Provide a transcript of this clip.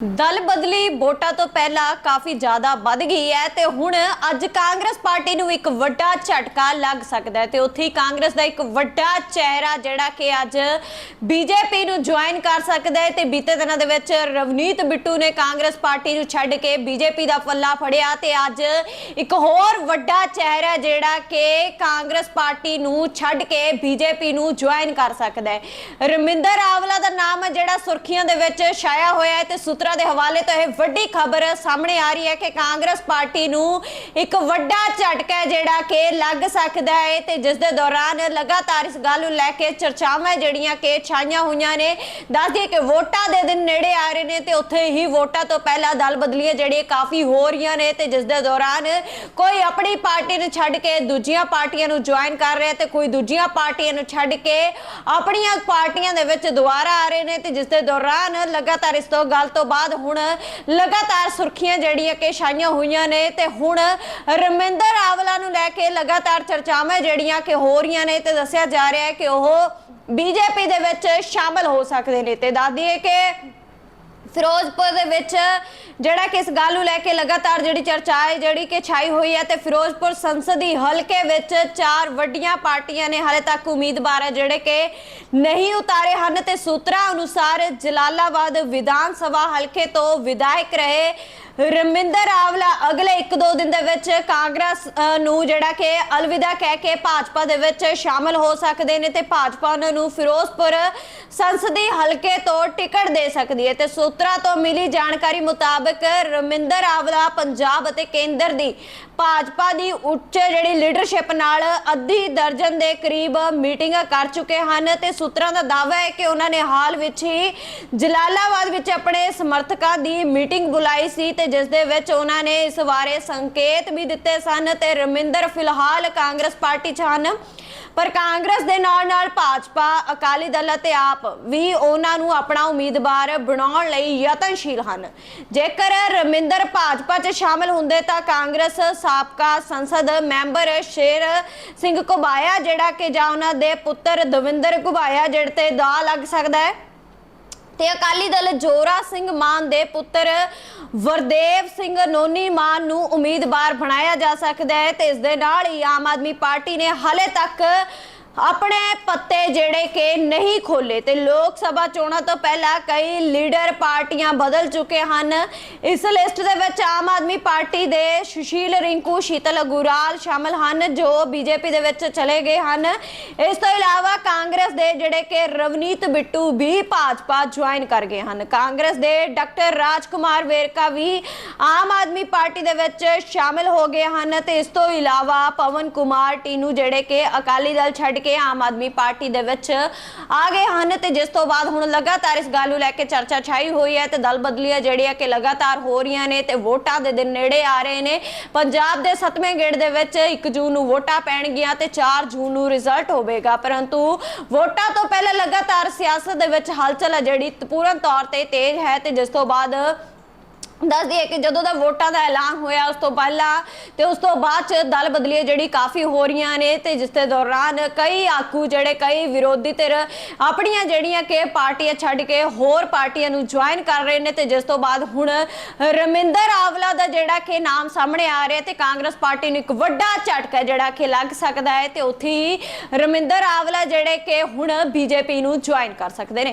ਦਲ ਬਦਲੀ ਵੋਟਾਂ ਤੋਂ ਪਹਿਲਾਂ ਕਾਫੀ ਜ਼ਿਆਦਾ ਵੱਧ ਗਈ ਹੈ ਤੇ ਹੁਣ ਅੱਜ ਕਾਂਗਰਸ ਪਾਰਟੀ ਨੂੰ ਇੱਕ ਵੱਡਾ ਝਟਕਾ ਲੱਗ ਸਕਦਾ ਹੈ ਤੇ ਉੱਥੇ ਕਾਂਗਰਸ ਦਾ ਇੱਕ ਵੱਡਾ ਚਿਹਰਾ ਜਿਹੜਾ ਕਿ ਅੱਜ ਬੀਜੇਪੀ ਨੂੰ ਜੁਆਇਨ ਕਰ ਸਕਦਾ ਹੈ ਤੇ ਬੀਤੇ ਦਿਨਾਂ ਦੇ ਵਿੱਚ ਰਵਨੀਤ ਬਿੱਟੂ ਨੇ ਕਾਂਗਰਸ ਪਾਰਟੀ ਨੂੰ ਛੱਡ ਕੇ ਬੀਜੇਪੀ ਦਾ ਪੱਲਾ ਫੜਿਆ ਤੇ ਅੱਜ ਇੱਕ ਹੋਰ ਵੱਡਾ ਚਿਹਰਾ ਜਿਹੜਾ ਕਿ ਕਾਂਗਰਸ ਪਾਰਟੀ ਨੂੰ ਛੱਡ ਕੇ ਬੀਜੇਪੀ ਨੂੰ ਜੁਆਇਨ ਕਰ ਸਕਦਾ ਹੈ। ਰਮਿੰਦਰ ਆਵਲਾ ਦਾ ਨਾਮ ਜਿਹੜਾ ਸੁਰਖੀਆਂ ਦੇ ਵਿੱਚ ਛਾਇਆ ਹੋਇਆ ਹੈ ਤੇ ਸੂਤਰਾਂ ਦੇ ਹਵਾਲੇ ਤੋਂ ਇਹ ਵੱਡੀ ਖਬਰ ਸਾਹਮਣੇ ਆ ਰਹੀ ਹੈ ਕਿ ਕਾਂਗਰਸ ਪਾਰਟੀ ਨੂੰ ਇੱਕ ਵੱਡਾ ਝਟਕਾ ਜਿਹੜਾ ਕਿ ਲੱਗ ਸਕਦਾ ਹੈ ਤੇ ਜਿਸ ਦੇ ਦੌਰਾਨ ਲਗਾਤਾਰ ਇਸ ਗੱਲ ਨੂੰ ਲੈ ਕੇ ਚਰਚਾਵਾਂ ਜਿਹੜੀਆਂ ਕਿ ਛਾਈਆਂ ਹੋਈਆਂ ਨੇ। ਦੱਸ ਦਈਏ ਕਿ ਵੋਟਾਂ ਦੇ ਦਿਨ ਨੇੜੇ ਆ ਰਹੇ ਨੇ ਤੇ ਉੱਥੇ ਹੀ ਵੋਟਾਂ ਤੋਂ ਪਹਿਲਾਂ ਦਲ ਬਦਲੀਆਂ ਜਿਹੜੀਆਂ ਕਾਫੀ ਹੋ ਰਹੀਆਂ ਨੇ ਤੇ ਜਿਸ ਦੇ ਦੌਰਾਨ ਕੋਈ ਆਪਣੀ ਪਾਰਟੀ ਨੂੰ ਛੱਡ ਕੇ ਦੂਜੀਆਂ ਪਾਰਟੀਆਂ ਨੂੰ ਜੁਆਇਨ ਕਰ ਰਿਹਾ ਤੇ ਕੋਈ ਦੂਜੀਆਂ ਪਾਰਟੀਆਂ ਨੂੰ ਛੱਡ ਕੇ ਆਪਣੀਆਂ ਪਾਰਟੀਆਂ ਦੇ ਵਿੱਚ ਦੁਬਾਰਾ ਆ ਰਹੇ ਨੇ ਤੇ ਜਿਸ ਦੇ ਦੌਰਾਨ ਲਗਾਤਾਰ ਇਸ ਤੋਂ ਗੱਲ ਤੋਂ ਬਾਅਦ ਹੁਣ ਲਗਾਤਾਰ ਸੁਰਖੀਆਂ ਜਿਹੜੀਆਂ ਕਿ ਛਾਈਆਂ ਹੋਈਆਂ ਨੇ ਤੇ ਹੁਣ ਰਮਿੰਦਰ ਆਵਲਾ ਨੂੰ ਲੈ ਕੇ ਲਗਾਤਾਰ ਚਰਚਾਵਾਂ ਜਿਹੜੀਆਂ ਕਿ ਹੋ ਰਹੀਆਂ ਨੇ ਤੇ ਦੱਸਿਆ ਜਾ ਰਿਹਾ ਹੈ ਕਿ ਉਹ ਬੀਜੇਪੀ ਦੇ ਵਿੱਚ ਸ਼ਾਮਲ ਹੋ ਸਕਦੇ ਨੇ ਤੇ ਦੱਸ ਦਈਏ ਕਿ ਫਿਰੋਜ਼ਪੁਰ ਦੇ ਵਿੱਚ ਜਿਹੜਾ ਕਿ ਇਸ ਗੱਲ ਨੂੰ ਲੈ ਕੇ ਲਗਾਤਾਰ ਜਿਹੜੀ ਚਰਚਾ ਹੈ, ਜਿਹੜੀ ਕਿ ਛਾਈ ਹੋਈ ਹੈ ਤੇ ਫਿਰੋਜ਼ਪੁਰ ਸੰਸਦੀ ਹਲਕੇ ਵਿੱਚ ਚਾਰ ਵੱਡੀਆਂ ਪਾਰਟੀਆਂ ਨੇ ਹਾਲੇ ਤੱਕ ਉਮੀਦਵਾਰ ਹੈ ਜਿਹੜੇ ਕਿ ਨਹੀਂ ਉਤਾਰੇ ਹਨ ਤੇ ਸੂਤਰਾਂ ਅਨੁਸਾਰ ਜਲਾਲਾਬਾਦ ਵਿਧਾਨ ਸਭਾ ਹਲਕੇ ਤੋਂ ਵਿਧਾਇਕ ਰਹੇ ਰਮਿੰਦਰ ਆਵਲਾ ਅਗਲੇ 1-2 ਦਿਨ ਦੇ ਵਿੱਚ ਕਾਂਗਰਸ ਨੂੰ ਜਿਹੜਾ ਕਿ ਅਲਵਿਦਾ ਕਹਿ ਕੇ ਭਾਜਪਾ ਦੇ ਵਿੱਚ ਸ਼ਾਮਲ ਹੋ ਸਕਦੇ ਨੇ ਤੇ ਭਾਜਪਾ ਉਹਨਾਂ ਨੂੰ ਫਿਰੋਜ਼ਪੁਰ ਸੰਸਦੀ ਹਲਕੇ ਤੋਂ ਟਿਕਟ ਦੇ ਸਕਦੀ ਹੈ ਤੇ ਸੂਤਰਾਂ ਤੋਂ ਮਿਲੀ ਜਾਣਕਾਰੀ ਮੁਤਾਬਕ ਰਮਿੰਦਰ ਆਵਲਾ ਪੰਜਾਬ ਅਤੇ ਕੇਂਦਰ ਦੀ ਭਾਜਪਾ ਦੀ ਉੱਚ ਜਿਹੜੀ ਲੀਡਰਸ਼ਿਪ ਨਾਲ ਅੱਧੀ ਦਰਜਨ ਦੇ ਕਰੀਬ ਮੀਟਿੰਗਾਂ ਕਰ ਚੁੱਕੇ ਹਨ ਤੇ ਸੂਤਰਾਂ ਦਾ ਦਾਅਵਾ ਹੈ ਕਿ ਉਹਨਾਂ ਨੇ ਹਾਲ ਵਿੱਚ ਹੀ ਜਲਾਲਾਬਾਦ ਵਿੱਚ ਆਪਣੇ ਸਮਰਥਕਾਂ ਦੀ ਮੀਟਿੰਗ ਬੁਲਾਈ ਸੀ ਤੇ ਜਿਸ ਦੇ ਵਿੱਚ ਉਹਨਾਂ ਨੇ ਇਸ ਬਾਰੇ ਸੰਕੇਤ ਵੀ ਦਿੱਤੇ ਸਨ ਤੇ ਰਮਿੰਦਰ ਫਿਲਹਾਲ ਕਾਂਗਰਸ ਪਾਰਟੀ 'ਚ ਹਨ। ਪਰ ਕਾਂਗਰਸ ਦੇ ਨਾਲ ਨਾਲ ਭਾਜਪਾ, ਅਕਾਲੀ ਦਲ ਅਤੇ ਆਪ ਵੀ ਉਹਨਾਂ ਨੂੰ ਆਪਣਾ ਉਮੀਦਵਾਰ ਬਣਾਉਣ ਲਈ ਯਤਨਸ਼ੀਲ ਹਨ। ਜੇਕਰ ਰਮਿੰਦਰ ਭਾਜਪਾ 'ਚ ਸ਼ਾਮਲ ਹੁੰਦੇ ਤਾਂ ਕਾਂਗਰਸ ਸਾਬਕਾ ਸੰਸਦ ਮੈਂਬਰ ਸ਼ੇਰ ਸਿੰਘ ਘੁਬਾਇਆ, ਜਿਹੜਾ ਕਿ ਜਾਂ ਉਹਨਾਂ ਦੇ ਪੁੱਤਰ ਦਵਿੰਦਰ ਘੁਬਾਇਆ, ਜਿਹੜੇ ਤੇ ਦਾ ਲੱਗ ਸਕਦਾ ਹੈ। ਤੇ ਅਕਾਲੀ ਦਲ ਜੋਰਾ ਸਿੰਘ ਮਾਨ ਦੇ ਪੁੱਤਰ ਵਰਦੇਵ ਸਿੰਘ ਨੋਨੀ ਮਾਨ ਨੂੰ ਉਮੀਦਵਾਰ ਬਣਾਇਆ ਜਾ ਸਕਦਾ ਹੈ ਤੇ ਇਸ ਦੇ ਨਾਲ ਹੀ ਆਮ ਆਦਮੀ ਪਾਰਟੀ ਨੇ ਹਾਲੇ ਤੱਕ ਆਪਣੇ ਪੱਤੇ ਜਿਹੜੇ ਕਿ ਨਹੀਂ ਖੋਲੇ ਤੇ ਲੋਕ ਸਭਾ ਚੋਣਾਂ ਤੋਂ ਪਹਿਲਾਂ ਕਈ ਲੀਡਰ ਪਾਰਟੀਆਂ ਬਦਲ ਚੁੱਕੇ ਹਨ। ਇਸ ਲਿਸਟ ਦੇ ਵਿੱਚ ਆਮ ਆਦਮੀ ਪਾਰਟੀ ਦੇ ਸੁਸ਼ੀਲ ਰਿੰਕੂ, ਸ਼ੀਤਲ ਗੁਰਾਲ ਸ਼ਾਮਲ ਹਨ, ਜੋ ਬੀਜੇਪੀ ਦੇ ਵਿੱਚ ਚਲੇ ਗਏ ਹਨ। ਇਸ ਤੋਂ ਇਲਾਵਾ ਕਾਂਗਰਸ ਦੇ ਜਿਹੜੇ ਕਿ ਰਵਨੀਤ ਬਿੱਟੂ ਵੀ ਭਾਜਪਾ ਜੁਆਇਨ ਕਰ ਗਏ ਹਨ। ਕਾਂਗਰਸ ਦੇ ਡਾਕਟਰ ਰਾਜਕੁਮਾਰ ਵੇਰਕਾ ਵੀ ਆਮ ਆਦਮੀ ਪਾਰਟੀ ਦੇ ਵਿੱਚ ਸ਼ਾਮਿਲ ਹੋ ਗਏ ਹਨ ਤੇ ਇਸ ਤੋਂ ਇਲਾਵਾ ਪਵਨ ਕੁਮਾਰ ਟੀਨੂ ਜਿਹੜੇ ਕਿ ਅਕਾਲੀ ਦਲ ਛੱਡ ਕੇ ਆਮ ਆਦਮੀ ਪਾਰਟੀ ਦੇ ਵਿੱਚ ਆ ਗਏ ਹਨ ਤੇ ਜਿਸ ਤੋਂ ਬਾਅਦ ਹੁਣ ਲਗਾਤਾਰ ਇਸ ਗੱਲ ਨੂੰ ਲੈ ਕੇ ਚਰਚਾ ਛਾਈ ਹੋਈ ਹੈ ਤੇ ਦਲ ਬਦਲੀਆਂ ਜਿਹੜੀਆਂ ਕਿ ਲਗਾਤਾਰ ਹੋ ਰਹੀਆਂ ਨੇ ਤੇ ਵੋਟਾਂ ਦੇ ਦਿਨ ਨੇੜੇ ਆ ਰਹੇ ਨੇ। ਪੰਜਾਬ ਦੇ 7ਵੇਂ ਗੇੜ ਦੇ ਵਿੱਚ 1 ਜੂਨ ਨੂੰ ਵੋਟਾਂ ਪੈਣਗੀਆਂ ਤੇ 4 ਜੂਨ ਨੂੰ ਰਿਜ਼ਲਟ ਹੋਵੇਗਾ। ਪਰੰਤੂ ਵੋਟਾਂ ਤੋਂ ਪਹਿਲਾਂ ਲਗਾਤਾਰ ਸਿਆਸਤ ਦੇ ਵਿੱਚ ਹਲਚਲ ਹੈ ਜਿਹੜੀ ਪੂਰਨ ਤੌਰ ਤੇ ਤੇਜ਼ ਹੈ ਤੇ ਜਿਸ ਤੋਂ ਬਾਅਦ ਦੱਸ ਦਈਏ ਕਿ ਜਦੋਂ ਦਾ ਵੋਟਾਂ ਦਾ ਐਲਾਨ ਹੋਇਆ, ਉਸ ਤੋਂ ਪਹਿਲਾਂ ਤੇ ਉਸ ਤੋਂ ਬਾਅਦ ਚ ਦਲ ਬਦਲੀਆਂ ਜਿਹੜੀ ਕਾਫੀ ਹੋ ਰਹੀਆਂ ਨੇ ਤੇ ਜਿਸ ਦੇ ਦੌਰਾਨ ਕਈ ਆਗੂ ਜਿਹੜੇ, ਕਈ ਵਿਰੋਧੀ ਧਿਰ ਆਪਣੀਆਂ ਜਿਹੜੀਆਂ ਕਿ ਪਾਰਟੀਆਂ ਛੱਡ ਕੇ ਹੋਰ ਪਾਰਟੀਆਂ ਨੂੰ ਜੁਆਇਨ ਕਰ ਰਹੇ ਨੇ ਤੇ ਜਿਸ ਤੋਂ ਬਾਅਦ ਹੁਣ ਰਮਿੰਦਰ ਆਵਲਾ ਦਾ ਜਿਹੜਾ ਕਿ ਨਾਮ ਸਾਹਮਣੇ ਆ ਰਿਹਾ ਤੇ ਕਾਂਗਰਸ ਪਾਰਟੀ ਨੂੰ ਇੱਕ ਵੱਡਾ ਝਟਕਾ ਜਿਹੜਾ ਕਿ ਲੱਗ ਸਕਦਾ ਹੈ ਤੇ ਉੱਥੇ ਹੀ ਰਮਿੰਦਰ ਆਵਲਾ ਜਿਹੜੇ ਕਿ ਹੁਣ ਬੀਜੇਪੀ ਨੂੰ ਜੁਆਇਨ ਕਰ ਸਕਦੇ ਨੇ।